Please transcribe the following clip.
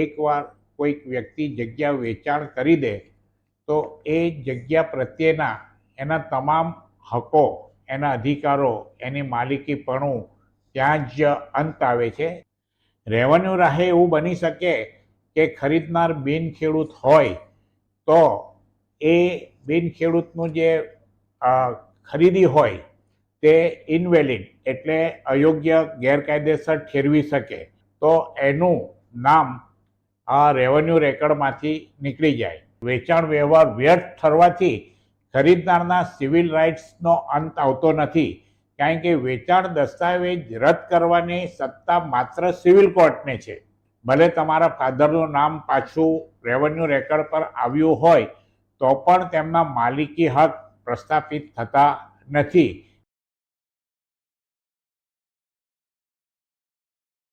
એકવાર કોઈક વ્યક્તિ જગ્યા વેચાણ કરી દે, તો એ જગ્યા પ્રત્યેના એના તમામ હકો, એના અધિકારો, એની માલિકીપણું ત્યાં જ અંત આવે છે. રેવન્યુ રાહે એવું બની શકે કે ખરીદનાર બિન ખેડૂત હોય, તો એ બિન ખેડૂતનું જે ખરીદી હોય, તે ઇનવેલિડ એટલે અયોગ્ય ગેરકાયદેસર ઠેરવી શકે. તો એનું નામ આ રેવન્યુ રેકર્ડમાંથી નીકળી જાય. વેચાણ વ્યવહાર વ્યર્થ ઠરવાથી ખરીદનારના સિવિલ રાઇટ્સનો અંત આવતો નથી. કારણ કે વેચાણ દસ્તાવેજ રદ કરવાની સત્તા માત્ર સિવિલ કોર્ટને છે. ભલે તમારા ફાધરનું નામ પાછું રેવન્યુ રેકર્ડ પર આવ્યું હોય, તો પણ તેમના માલિકી હક પ્રસ્થાપિત થતા નથી.